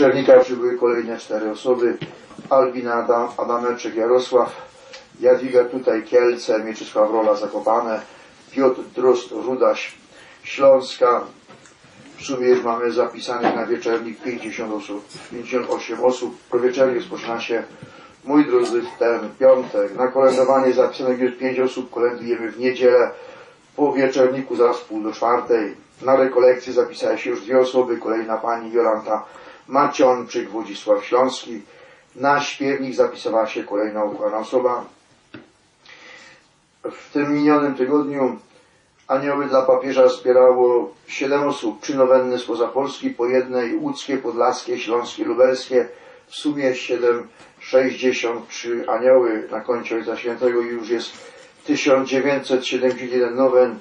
wieczernika przybyły kolejne cztery osoby. Albina Adam, Adameczek Jarosław, Jadwiga tutaj Kielce, Mieczysław Rola Zakopane, Piotr Drost Rudaś Śląska. W sumie już mamy zapisanych na wieczernik 50 osób, 58 osób. Po wieczernik rozpoczyna się, mój drodzy, ten piątek. Na kolędowanie zapisanych jest 5 osób, kolędujemy w niedzielę po wieczerniku zaraz pół do czwartej. Na rekolekcję zapisały się już dwie osoby, kolejna pani Jolanta Macionczyk, Włodzisław Śląski. Na śpiewnik zapisała się kolejna uchwana osoba. W tym minionym tygodniu anioły dla papieża zbierało siedem osób, trzy nowenny spoza Polski, po jednej łódzkie, podlaskie, śląskie, lubelskie. W sumie 7, 63 anioły na koncie Ojca Świętego i już jest 1971 nowen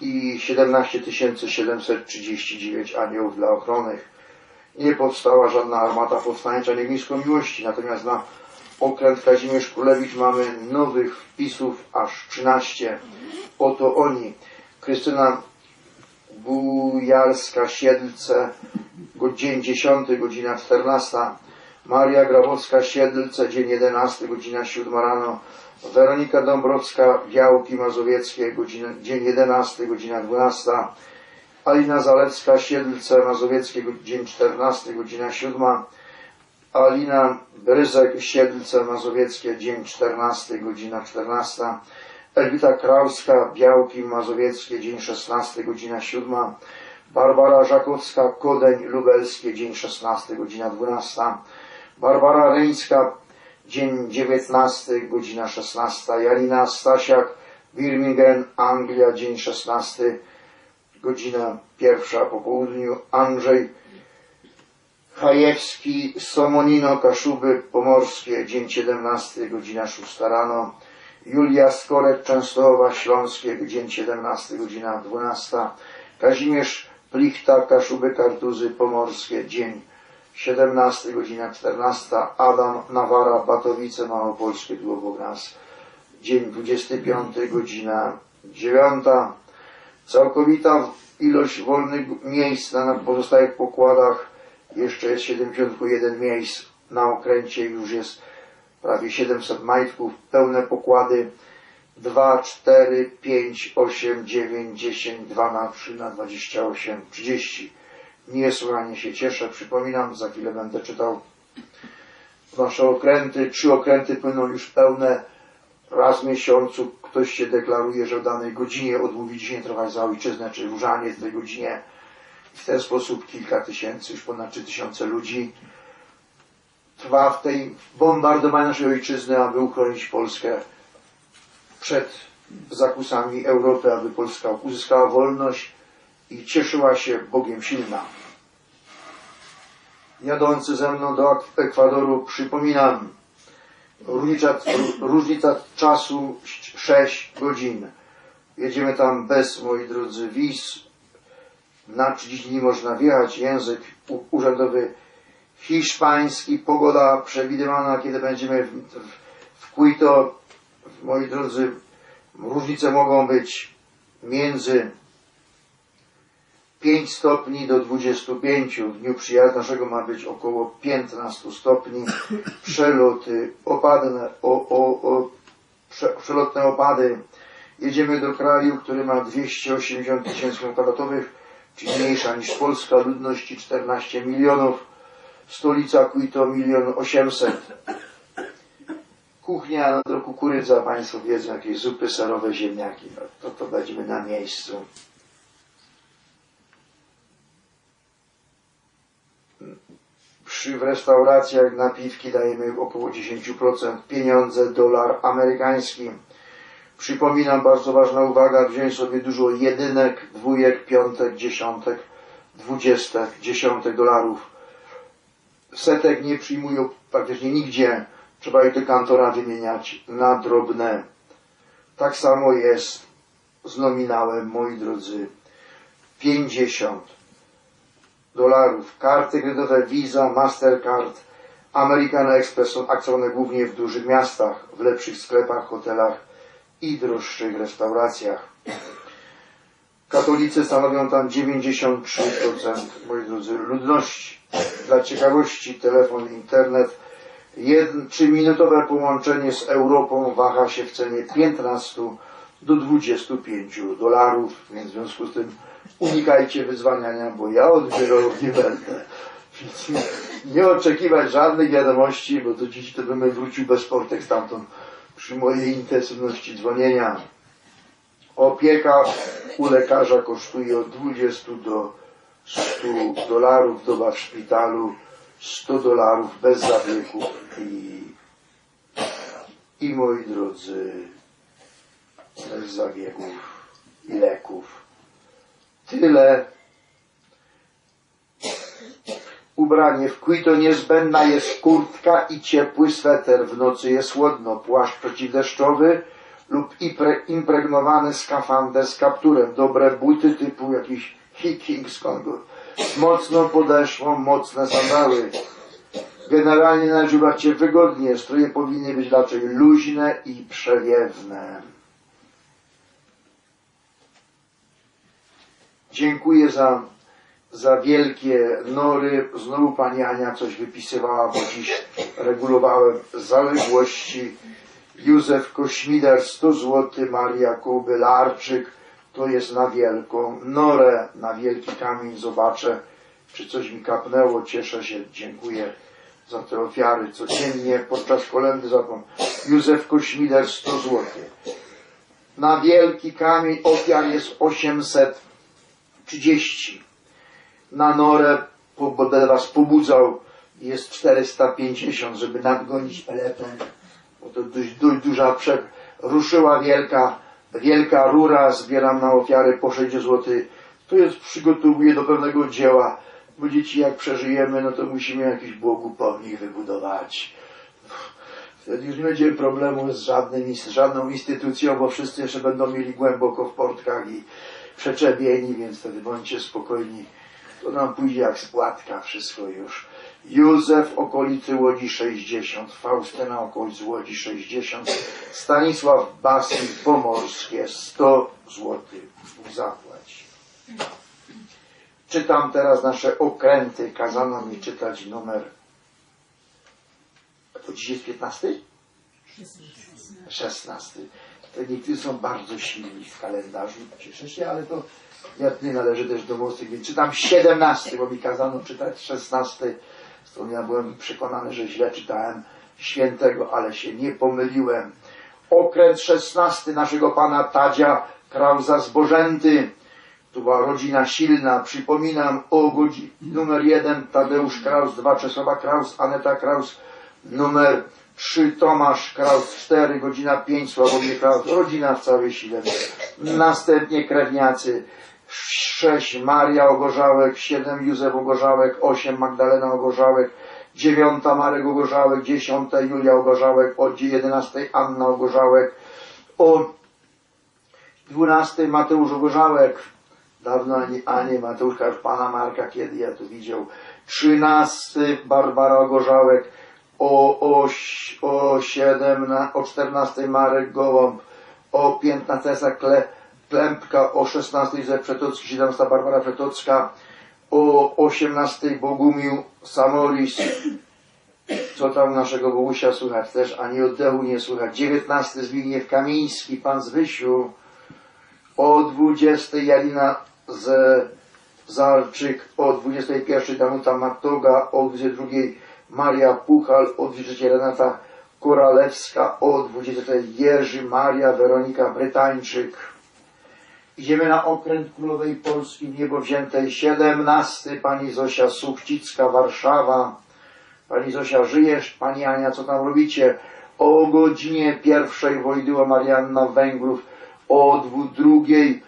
i 17 739 aniołów dla ochronnych. Nie powstała żadna armata powstańcza, nie blisko miłości, natomiast na okręt Kazimierz Królewicz mamy nowych wpisów aż 13. Oto oni. Krystyna Bujalska-Siedlce, go- dzień 10, godzina 14. Maria Grabowska-Siedlce, dzień 11, godzina 7 rano. Weronika Dąbrowska, Białki Mazowieckie, godzina, dzień 11, godzina 12. Alina Zalewska, Siedlce Mazowieckie, dzień 14, godzina 7. Alina Bryzek, Siedlce Mazowieckie, dzień 14, godzina 14. Elwita Krauska, Białki Mazowieckie, dzień 16, godzina 7. Barbara Żakowska, Kodeń Lubelskie, dzień 16, godzina 12. Barbara Reńska, dzień 19, godzina 16. Janina Stasiak, Birmingham, Anglia, dzień 16, godzina pierwsza po południu. Andrzej Chajewski, Somonino, Kaszuby Pomorskie, dzień 17, godzina 6 rano. Julia Skorek, Częstochowa, Śląskie, dzień 17, godzina 12. Kazimierz Plichta, Kaszuby, Kartuzy, Pomorskie, dzień 17, godzina 14. Adam Nawara, Batowice, Małopolskie, tu obok nas, dzień 25, godzina 9. Całkowita ilość wolnych miejsc na pozostałych pokładach jeszcze jest 71 miejsc. Na okręcie już jest prawie 700 majtków, pełne pokłady 2, 4, 5, 8, 9, 10, 2 na 3 na 28, 30. Niesłychanie się cieszę. Przypominam, za chwilę będę czytał nasze okręty. Trzy okręty płyną już pełne. Raz w miesiącu ktoś się deklaruje, że o danej godzinie odmówi dzisiaj trwać za ojczyznę, czy różanie w tej godzinie. W ten sposób kilka tysięcy, już ponad trzy tysiące ludzi trwa w tej bombardowaniu naszej ojczyzny, aby uchronić Polskę przed zakusami Europy, aby Polska uzyskała wolność i cieszyła się Bogiem silna. Jadący ze mną do Ek- Ekwadoru przypominam, różnica, różnica czasu 6 godzin. Jedziemy tam bez, moi drodzy, wiz. Na 30 dni można wjechać. Język urzędowy hiszpański. Pogoda przewidywana, kiedy będziemy w, w Quito. Moi drodzy, różnice mogą być między 5 stopni do 25. W dniu przyjazdu naszego ma być około 15 stopni. Przeloty, opadne, o, o, o, prze, przelotne opady. Jedziemy do kraju, który ma 280 tysięcy kwadratowych, czyli mniejsza niż Polska, ludności 14 milionów. Stolica Quito milion 800. Kuchnia do kukurydza, Państwo wiedzą, jakieś zupy serowe, ziemniaki. No, to, to będziemy na miejscu. Przy w restauracjach napiwki dajemy około 10%, pieniądze, dolar amerykański. Przypominam, bardzo ważna uwaga, wziąć sobie dużo jedynek, dwójek, piątek, dziesiątek, dwudziestek, dziesiątek dolarów. Setek nie przyjmują praktycznie nigdzie. Trzeba je do kantora wymieniać na drobne. Tak samo jest z nominałem, moi drodzy, 50 dolarów. Karty kredytowe Visa, Mastercard, American Express są akcjonowane głównie w dużych miastach, w lepszych sklepach, hotelach i droższych restauracjach. Katolicy stanowią tam 93%, moi drodzy, ludności. Dla ciekawości telefon, internet. Jedn, trzyminutowe połączenie z Europą waha się w cenie 15 do 25 dolarów, więc w związku z tym unikajcie wyzwaniania, bo ja odbiorów nie będę. Więc nie, nie oczekiwać żadnych wiadomości, bo to dziś to bym wrócił bez portek stamtąd przy mojej intensywności dzwonienia. Opieka u lekarza kosztuje od 20 do 100 dolarów, doba w szpitalu 100 dolarów bez zawieków i, i moi drodzy, zabiegów i leków. Tyle. Ubranie w Quito niezbędna jest kurtka i ciepły sweter. W nocy jest chłodno. Płaszcz przeciwdeszczowy lub impre, impregnowany skafander z kapturem. Dobre buty typu jakiś hiking z Kongo. Z mocną podeszwą, mocne sandały. Generalnie ubrać się wygodnie. Stroje powinny być raczej luźne i przewiewne. Dziękuję za, za wielkie nory. Znowu pani Ania coś wypisywała, bo dziś regulowałem zaległości. Józef Kośmider 100 zł, Maria Kobylarczyk, to jest na wielką norę, na wielki kamień. Zobaczę, czy coś mi kapnęło. Cieszę się, dziękuję za te ofiary. Codziennie podczas kolendy zapom. Józef Kośmider 100 zł. Na wielki kamień ofiar jest 830. Na norę was pobudzał jest 450, żeby nadgonić peleton. Bo to dość, dość duża prze... Ruszyła wielka, wielka rura, zbieram na ofiary po 6 zł. To jest, przygotowuję do pewnego dzieła. Bo dzieci jak przeżyjemy, no to musimy jakiś Bogu pomnik wybudować. Wtedy już nie będzie problemu z, żadnym, z żadną instytucją, bo wszyscy jeszcze będą mieli głęboko w portkach i przeczebieni, więc wtedy bądźcie spokojni. To nam pójdzie jak spłatka, wszystko już. Józef okolicy Łodzi 60, Faustyna okolicy Łodzi 60, Stanisław Basin Pomorskie 100 zł zapłać. Czytam teraz nasze okręty. Kazano mi czytać numer. To dziś jest 15? 16. To niektórzy są bardzo silni w kalendarzu. Cieszę się, ale to ja nie należy też do mocnych, więc czytam 17, bo mi kazano czytać 16. Stąd ja byłem przekonany, że źle czytałem świętego, ale się nie pomyliłem. Okręt 16 naszego pana Tadzia Krauza z Bożęty. To była rodzina silna. Przypominam o godzinie numer 1 Tadeusz Kraus, 2 Czesława Kraus, Aneta Kraus, numer 3 Tomasz Kraus, 4 godzina 5 Sławomir Kraus, rodzina w całej sile. Następnie krewniacy 6 Maria Ogorzałek, 7 Józef Ogorzałek, 8 Magdalena Ogorzałek, 9 Marek Ogorzałek, 10 Julia Ogorzałek, od 11 Anna Ogorzałek, o 12 Mateusz Ogorzałek, dawno ani, ani Mateuszka, już pana Marka, kiedy ja tu widział, 13 Barbara Ogorzałek, o, o, o 7, na- o 14 Marek Gołąb, o 15 Kle, Klępka, o 16 Józef Przetocki, 17 Barbara Przetocka, o 18 Bogumił Samoris, co tam naszego Bogusia słychać? Też, ani oddechu nie słychać, 19 Zbigniew Kamiński, pan z o 20 Janina z Zarczyk, o 21 Danuta Matoga, o 22 Maria Puchal, o 23 Renata Koralewska, o 20 Jerzy Maria Weronika Brytańczyk. Idziemy na okręt Królowej Polski w niebo wziętej 17 pani Zosia Suchcicka, Warszawa. Pani Zosia, żyjesz? Pani Ania, co tam robicie? O godzinie pierwszej Wojdyła Marianna Węgrów, o drugiej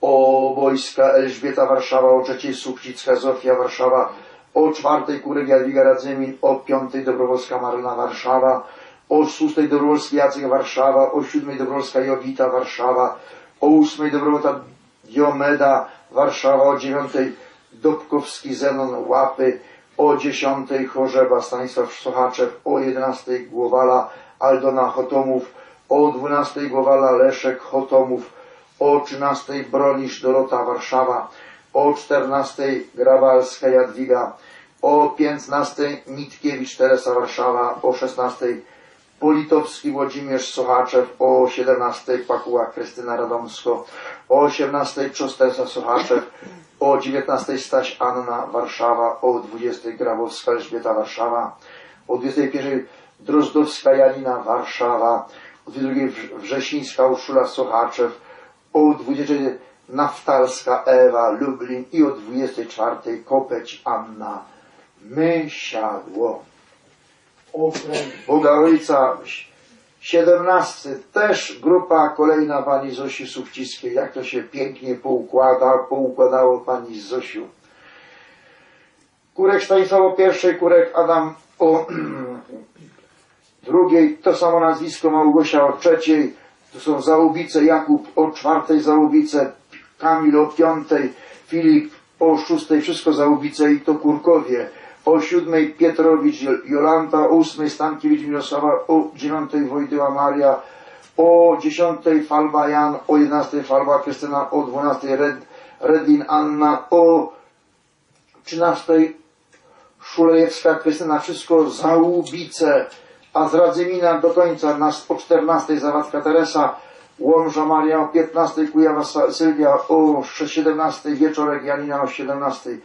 o wojska Elżbieta Warszawa, o trzeciej Suchcicka Zofia Warszawa, o czwartej Kurek Jadwiga Radzymin, o piątej Dobrowolska Maryna Warszawa, o szóstej Dobrowolski Jacek Warszawa, o siódmej Dobrowolska Jowita Warszawa, o ósmej Dobrowolta Diomeda Warszawa, o dziewiątej Dobkowski Zenon Łapy, o dziesiątej Chorzewa Stanisław Sochaczew, o jedenastej Głowala Aldona Chotomów, o dwunastej Głowala Leszek Chotomów, o 13 Bronisz Dorota Warszawa, o 14 Grabalska Jadwiga, o 15 Mitkiewicz Teresa Warszawa, o 16 Politowski Włodzimierz Sochaczew, o 17 Pakuła Krystyna Radomsko, o 18 Czostesa Sochaczew, o 19 Staś Anna Warszawa, o 20 Grabowska Elżbieta Warszawa, o 21 Drozdowska Janina Warszawa, o 22 Wrz- Wrzesińska Urszula Sochaczew, o 20 Naftalska Ewa Lublin i o 24 Kopeć Anna Mysiadło. Okręg Boga Ojca 17 też grupa kolejna pani Zosi Sufciskiej. Jak to się pięknie poukłada, poukładało pani Zosiu. Kurek Stanisławo I, Kurek Adam o drugiej, to samo nazwisko Małgosia o trzeciej, to są Załubice, Jakub o czwartej Załubice, Kamil o piątej, Filip o szóstej, wszystko Załubice i to Kurkowie. O siódmej Pietrowicz Jol- Jolanta, o ósmej Stankiewicz Mirosława, o dziewiątej Wojtyła Maria, o dziesiątej Falba Jan, o jedenastej Falba Krystyna, o dwunastej Red, Redin Anna, o trzynastej Szulejewska Krystyna, wszystko Załubice, a z Radzymina do końca nas o 14 Zawadzka Teresa, Łomża Maria o 15, Kujawa Sylwia o 17, Wieczorek Janina o 17,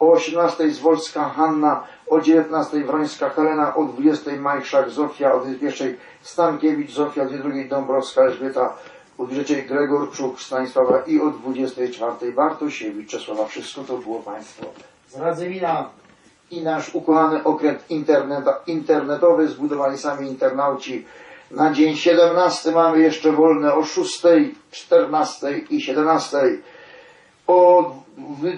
o 18 Zwolska Hanna, o 19 Wrońska Helena, o 20 Majszak Zofia, o 21 Stankiewicz Zofia, o 22 Dąbrowska Elżbieta, o 20 Gregorczuk Stanisława i o 24 Bartosiewicz Czesława. Wszystko to było Państwo z Radzymina i nasz ukochany okręt interneta, internetowy zbudowali sami internauci. Na dzień 17 mamy jeszcze wolne o 6, 14 i 17. O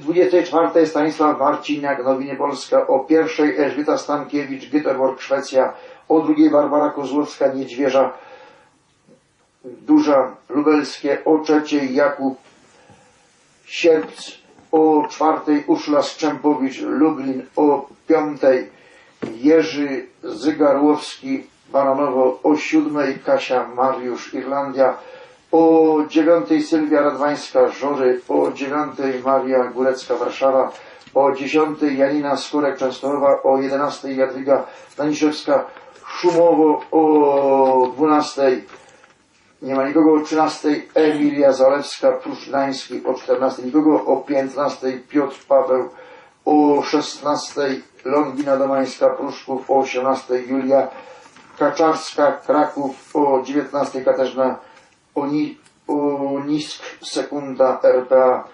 24 Stanisław Marciniak, Nowinie Polska, o 1 Elżbieta Stankiewicz, Göteborg, Szwecja, o 2 Barbara Kozłowska, Niedźwierza, Duża, Lubelskie, o 3 Jakub Sierpc, o czwartej Urszula Strzępowicz, Lublin, o piątej Jerzy Zygarłowski, Baranowo, o siódmej Kasia Mariusz, Irlandia, o dziewiątej Sylwia Radwańska, Żory, o dziewiątej Maria Górecka, Warszawa, o dziesiątej Janina Skórek, Częstochowa, o jedenastej Jadwiga Staniszewska, Szumowo, o dwunastej nie ma nikogo. O 13 Emilia Zalewska, Pruszcz Gdański o 14 nikogo, o 15 Piotr Paweł, o 16 Longina Domańska, Pruszków, o 18 Julia Kaczarska, Kraków, o 19 Katarzyna Oni, Onisk, sekunda RPA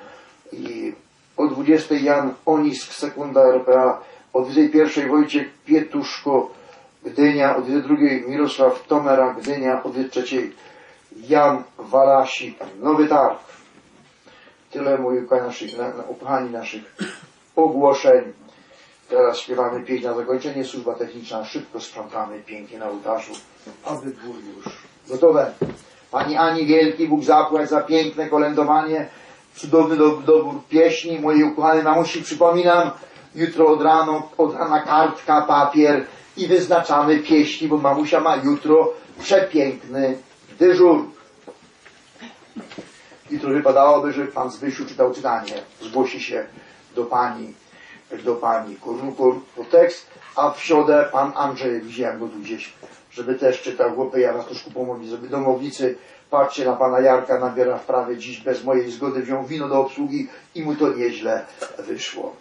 i o 20 Jan Onisk, sekunda RPA, o 21 Wojciech Pietuszko, Gdynia, o 22 Mirosław Tomera, Gdynia, o 23 Jan Walasik, Nowy Targ. Tyle mój ukochani naszych, na, na, naszych ogłoszeń. Teraz śpiewamy pieśń na zakończenie. Służba techniczna. Szybko sprzątamy pięknie na ołtarzu, aby było już gotowe. Pani Ani Wielki, Bóg zapłać za piękne kolędowanie, cudowny do, dobór pieśni. Mojej ukochanej mamusi przypominam, jutro od rano, od rana kartka, papier i wyznaczamy pieśni, bo mamusia ma jutro przepiękny dyżur. Jutro wypadałoby, żeby pan Zbysiu czytał czytanie. Zgłosi się do pani, do pani Kornuko po tekst, a w środę pan Andrzej, widziałem go tu gdzieś, żeby też czytał chłopy, ja was troszkę pomogli, żeby domownicy, patrzcie na pana Jarka, nabiera wprawy dziś bez mojej zgody, wziął wino do obsługi i mu to nieźle wyszło.